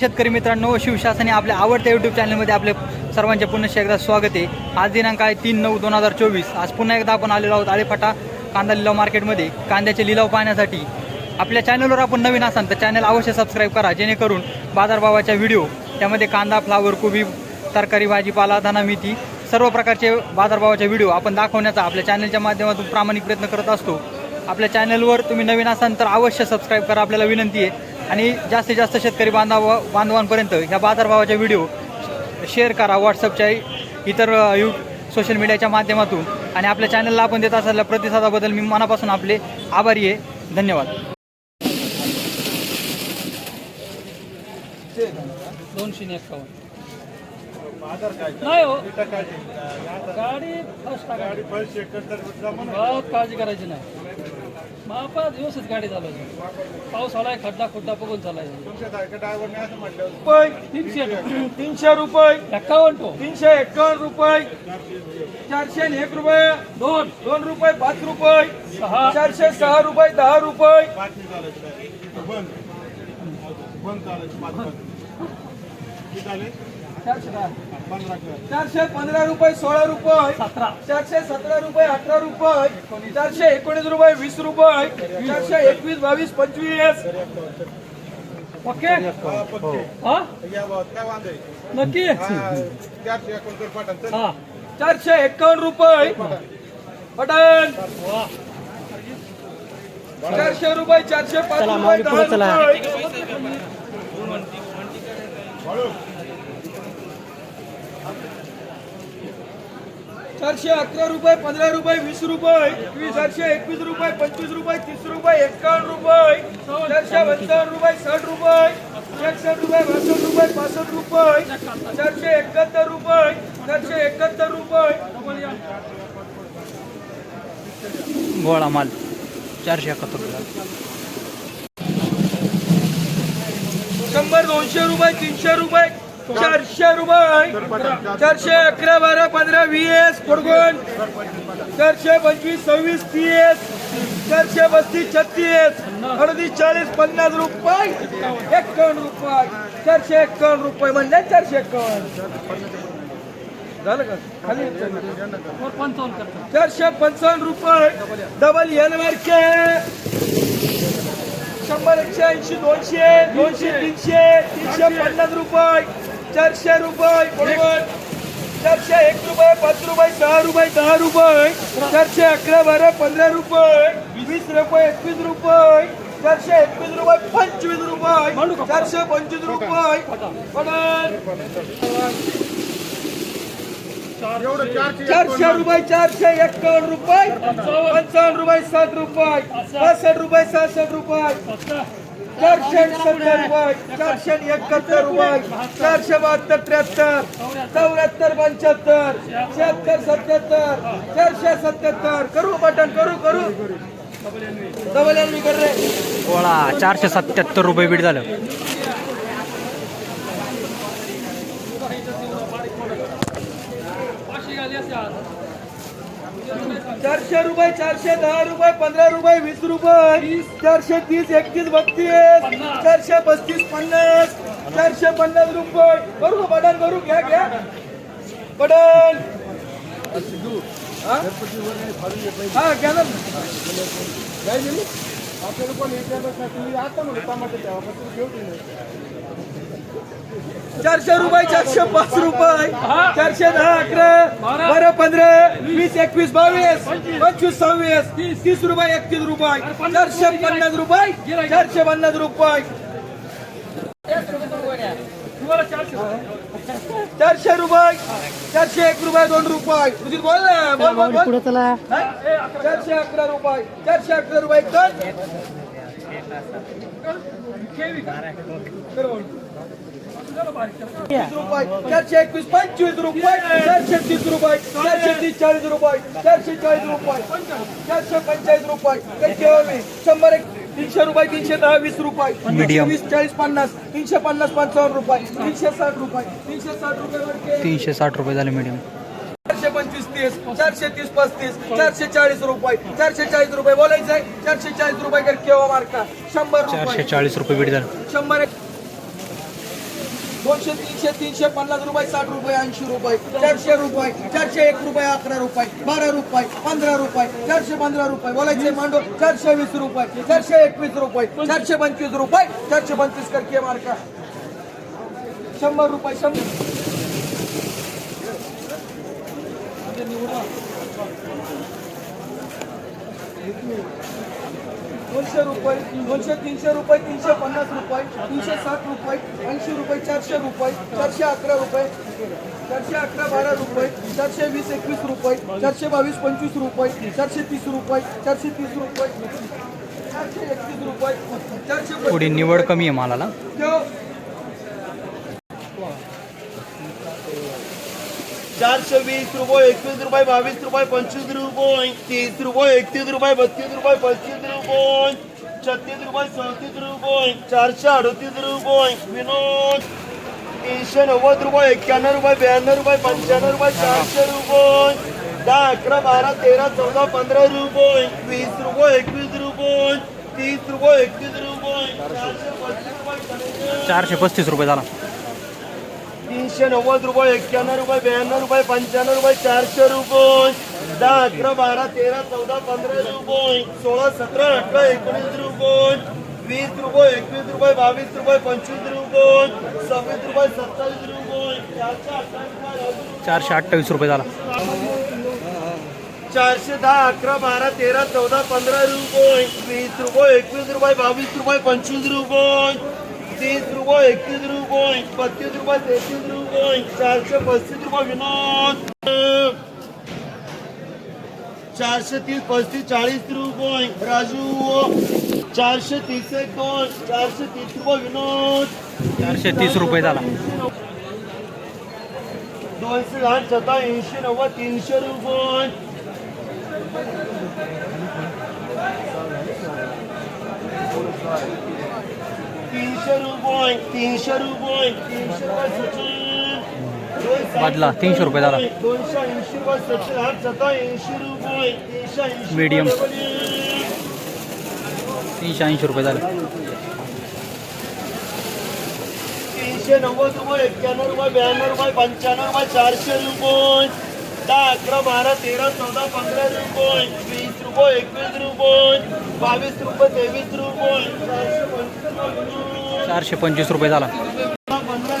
शेतकरी मित्रांनो शिवशासने आपल्या आवडत्या यूट्यूब चॅनलमध्ये आपले सर्वांचे पुन्हा एकदा स्वागत आहे. आज दिनांक आहे तीन नऊ दोन हजार चोवीस. आज पुन्हा एकदा आपण आलेलो आहोत आळेफाटा कांदा लिलाव मार्केटमध्ये. कांद्याचे लिलाव पाहण्यासाठी आपल्या चॅनलवर आपण नवीन असाल तर चॅनल अवश्य सबस्क्राईब करा जेणेकरून बाजारभावाच्या व्हिडिओ त्यामध्ये कांदा फ्लावर कोबी तरकारी भाजीपाला धना मेथी सर्व प्रकारचे बाजारभावाचे व्हिडिओ आपण दाखवण्याचा आपल्या चॅनलच्या माध्यमातून प्रामाणिक प्रयत्न करत असतो. आपल्या चॅनलवर तुम्ही नवीन असाल तर अवश्य सबस्क्राईब करा. आपल्याला विनंती आहे आणि जास्तीत जास्त शेतकरी बांधव बांधवांपर्यंत ह्या बाजारभावाच्या व्हिडिओ शेअर करा व्हॉट्सअपच्या इतर यू सोशल मीडियाच्या माध्यमातून. आणि आपल्या चॅनलला आपण देत असलेल्या प्रतिसादाबद्दल मी मनापासून आपले आभारी आहे. धन्यवाद. दोनशे एक्कावन्न. नाही हो. गाडी फर्स्ट गाडी काळजी करायची नाही. मापा दिवसच गाडी चालवायची. पाऊस आलाय खड्डा खुड्डा बघून चालायचं. रुपये तीनशे तीनशे रुपये. एक्कावन्न टो तीनशे एकावन्न रुपये. चारशे आणि एक रुपये. दोन. दोन रुपये पाच रुपये. सहा. चारशे सहा रुपये दहा रुपये. चारशे दहा. चारशे पंधरा रुपये सोळा रुपये. चारशे सतरा रुपये अठरा रुपये. चारशे एकोणीस रुपये वीस रुपये. चारशे एकवीस बावीस पंचवीस. ओके हा नक्की? हा चारशे एकावन्न रुपये. पटन. चारशे रुपये चारशे पाच रुपये दहा रुपये चारशे अकरा रुपये पंधरा रुपये वीस रुपये चारशे एकवीस रुपये पंचवीस रुपये तीस रुपये एकावन्न रुपये चारशे पंचावन्न रुपये साठ रुपये एकसष्ट रुपये बासष्ट रुपये पासष्ट रुपये चारशे एकाहत्तर रुपये चारशे एकाहत्तर रुपये. गोळा माल चारशे एकाहत्तर रुपये. शंभर दोनशे रुपये तीनशे रुपये चारशे रुपये. चारशे अकरा बारा पंधरा वीस पडगोन चारशे पंचवीस सव्वीस तीस. चारशे पस्तीस छत्तीस. अडतीस चाळीस पन्नास रुपये. एक्कावन्न रुपये. चारशे एक्कावन्न रुपये म्हणले चारशे एक्कावन्न. झालं का? खाली चारशे पंचावन्न रुपये. डबल एन मार्के शंभर एकशे ऐंशी दोनशे दोनशे तीनशे तीनशे पन्नास रुपये. चारशे रुपये बरोबर चारशे एक रुपये पाच रुपये सहा रुपये दहा रुपये. चारशे अकरा बारा पंधरा रुपये. वीस रुपये एकवीस रुपये. चारशे एकवीस रुपये पंचवीस रुपये. चारशे पंचवीस रुपये. चारशे रुपये चारशे एक्कावन्न रुपये. पंचावन्न. रुपये साठ रुपये. पासष्ट रुपये सहासष्ट रुपये. चारशे सत्तर वाय चारशे एकाहत्तर वाय चारशे बहात्तर त्र्याहत्तर चौऱ्याहत्तर पंच्याहत्तर शहात्तर सत्याहत्तर चारशे सत्याहत्तर. करू बटन करू करू. डबल एन कर रे. गोळा चारशे सत्याहत्तर रुपये बीट झालं पाचशे गाडी असते आज चारशे रुपये चारशे दहा रुपये पंधरा रुपये वीस रुपये. चारशे तीस एकतीस बत्तीस. चारशे पस्तीस पन्नास. चारशे पन्नास रुपये. करू बटन करू घ्या घ्या. बटन हा? घ्या ना. काय दिली? आपल्याला पण विचारत आता म्हणून टमाटे द्या. घेऊ चारशे रुपये चारशे पाच रुपये चारशे दहा अकरा बारा पंधरा वीस एकवीस बावीस पंचवीस सव्वीस तीस रुपये एकतीस रुपये चारशे पन्नास रुपये चारशे पन्नास रुपये. चारशे रुपये चारशे एक रुपये दोन रुपये. तुझी बोल ना बोल? चारशे अकरा रुपये चारशे अकरा रुपये रुपये चारशे एकवीस पंचवीस रुपये चारशे तीस रुपये चारशे तीस चाळीस रुपये चारशे चाळीस रुपये चारशे पंचेचाळीस रुपये काही केव्हा मी शंभर एक तीनशे रुपये तीनशे दहा वीस रुपये वीस चाळीस पन्नास तीनशे पन्नास पंचावन्न रुपये तीनशे साठ रुपये तीनशे साठ रुपये तीनशे साठ रुपये झाले मीडियम चारशे पंचवीस तीस चारशे तीस पस्तीस चारशे चाळीस रुपये चारशे चाळीस रुपये बोलायचं आहे चारशे चाळीस रुपये कर केव्हा मार्का शंभर चारशे रुपये चाळीस रुपये शंभर एक दोनशे तीनशे तीनशे पन्नास रुपये साठ रुपये ऐंशी रुपये चारशे रुपये चारशे एक रुपये अकरा रुपये बारा रुपये पंधरा रुपये चारशे पंधरा रुपये बोलायचे मांडो चारशे वीस रुपये चारशे एकवीस रुपये चारशे पंचवीस रुपये चारशे पंचवीस करके मार्का शंभर रुपये शंभर. म्हणजे दोनशे रुपये दोनशे तीनशे रुपये तीनशे पन्नास रुपये तीनशे साठ रुपये ऐंशी रुपये चारशे रुपये चारशे अकरा रुपये चारशे अकरा बारा रुपये चारशे वीस एकवीस रुपये चारशे बावीस पंचवीस रुपये चारशे तीस रुपये चारशे तीस रुपये चारशे एकतीस रुपये चारशे थोडी निवड कमी आहे मालाला. चारशे वीस रुपये एकवीस रुपये बावीस रुपये पंचवीस रुपये तीस रुपये एकतीस रुपये बत्तीस रुपये पस्तीस रुपये छत्तीस रुपये चौतीस रुपये चारशे अडतीस रुपये विनोद तीनशे नव्वद रुपये एक्क्याण्णव रुपये ब्याण्णव रुपये पंच्याण्णव रुपये चारशे रुपये दहा अकरा बारा तेरा चौदा पंधरा रुपये वीस रुपये एकवीस रुपये तीस रुपये एकतीस रुपये चारशे पस्तीस रुपये चारशे पस्तीस रुपये झाला तीनशे नव्वद रुपये एक्क्याण्णव रुपये ब्याण्णव रुपये पंच्याण्णव रुपये चारशे रुपये. दहा अकरा बारा तेरा चौदा पंधरा रुपये. सोळा सतरा अठरा एकोणीस रुपये. वीस रुपये एकवीस रुपये बावीस रुपये पंचवीस रुपये. सव्वीस रुपये सत्तावीस रुपये. चारशे अठ्ठावीस रुपये झाला. चारशे दहा अकरा बारा तेरा चौदा पंधरा रुपये. वीस रुपये एकवीस रुपये बावीस रुपये पंचवीस रुपये. तीस रुपये एकतीस रुपये बत्तीस रुपये तेहतीस रुपये चारशे पस्तीस रुपये विनोद. चारशे तीस पस्तीस चाळीस रुपये राजू. चारशे तीस एक दोन चारशे तीस रुपये विनोद. चारशे तीस रुपये झाला. दोनशे आठ छता ऐंशी नव्वद तीनशे रुपये तीनशे रुपये. तीनशे रुपये तीनशे रुपये झाला. रुपये तीनशे ऐंशी. रुपये. तीनशे ऐंशी रुपये झाले तीनशे नव्वद रुपये एक्क्याण्णव रुपये ब्याण्णव रुपये पंच्याण्णव रुपये चारशे रुपये दहा अकरा बारा तेरा चौदा पंधरा रुपये वीस रुपये एकवीस रुपये बावीस रुपये तेवीस रुपये चारशे पंचवीस चारशे पंचवीस रुपये झाला. पंधरा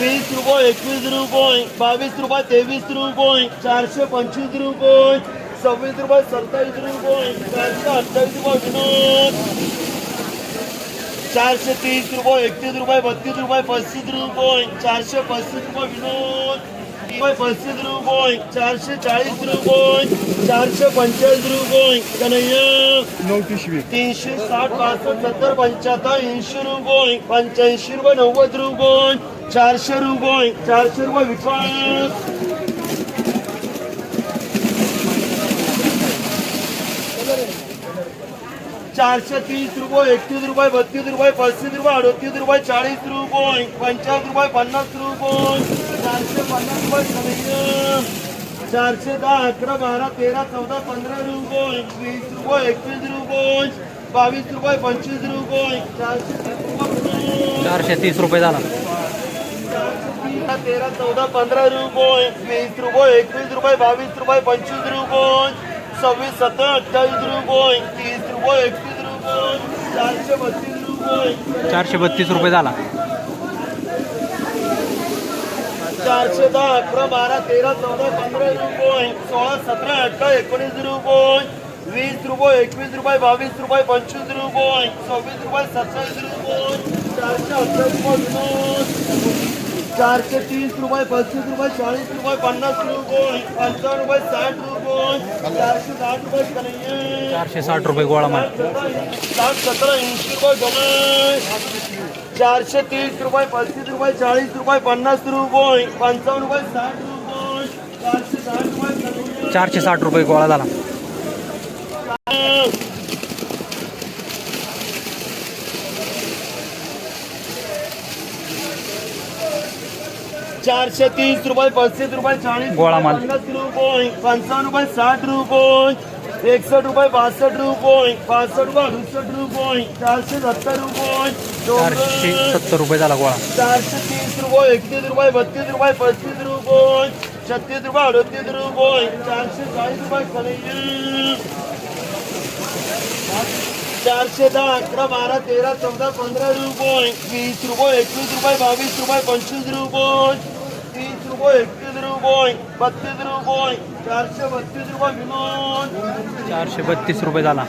वीस रुपये एकवीस रुपये बावीस रुपये तेवीस रुपये चारशे पंचवीस रुपये सव्वीस रुपये सत्तावीस रुपये चारशे अठ्ठावीस रुपये विनोद. चारशे तीस रुपये एकतीस रुपये बत्तीस रुपये पस्तीस रुपये चारशे पस्तीस रुपये विनोद. रुपये पस्तीस रुपये चारशे चाळीस रुपये चारशे पंचेचाळीस रुपये. कन्हैया तीनशे साठ पासष्ट सत्तर पंच्याहत्तर ऐंशी रुपये पंच्याऐंशी रुपये नव्वद रुपये चारशे रुपये चारशे रुपये विकास चारशे तीस रुपये एकतीस रुपये बत्तीस रुपये पस्तीस रुपये अडतीस रुपये चाळीस रुपये पंचाळीस रुपये पन्नास रुपये. चारशे पन्नास रुपये कन्हैया चारशे दहा अकरा बारा तेरा चौदा पंधरा रुपये वीस रुपये एकवीस रुपये बावीस रुपये पंचवीस रुपये चारशे तीस रुपये चारशे तीस रुपये झाला तेरा चौदा पंधरा रुपये वीस रुपये एकवीस रुपये बावीस रुपये पंचवीस रुपये सव्वीस सतरा अठ्ठावीस रुपये तीस रुपये एकतीस रुपये चारशे बत्तीस रुपये चारशे बत्तीस रुपये झाला चारशे दहा अकरा बारा तेरा चौदा पंधरा रुपये सोळा सतरा अठरा एकोणीस रुपये वीस रुपये एकवीस रुपये बावीस रुपये पंचवीस रुपये सव्वीस रुपये सत्तावीस रुपये चारशे अठ्ठावीस रुपये चारशे तीस रुपये पस्तीस रुपये चाळीस रुपये पन्नास रुपये पंचावन्न रुपये साठ रुपये चारशे साठ रुपये चारशे साठ रुपये गोळा साठ सतरा ऐंशी रुपये चारशे तीस रुपये पस्तीस रुपये चाळीस रुपये पन्नास रुपये पंचावन्न रुपये साठ रुपये चारशे साठ रुपये कन्हैया. चारशे साठ रुपये गोळा झाला चारशे तीस रुपये पस्तीस रुपये चाळीस गोळा माल. पन्नास रुपये पंचावन्न रुपये साठ रुपये एकसठ रुपये पासष्ट रुपये अडुसष्ट रुपये चारशे सत्तर रुपये चारशे डोंगर सत्तर रुपये झाला गोळा. चारशे तीस रुपये एकतीस रुपये बत्तीस रुपये पस्तीस रुपये छत्तीस रुपये अडतीस रुपये चारशे चाळीस रुपये कलेजी चारशे दहा अकरा बारा तेरा चौदा पंधरा रुपये वीस रुपये एकवीस रुपये बावीस रुपये पंचवीस रुपये तीस रुपये रुपये बत्तीस रुपये चारशे बत्तीस रुपये विनोद चारशे बत्तीस रुपये झाला.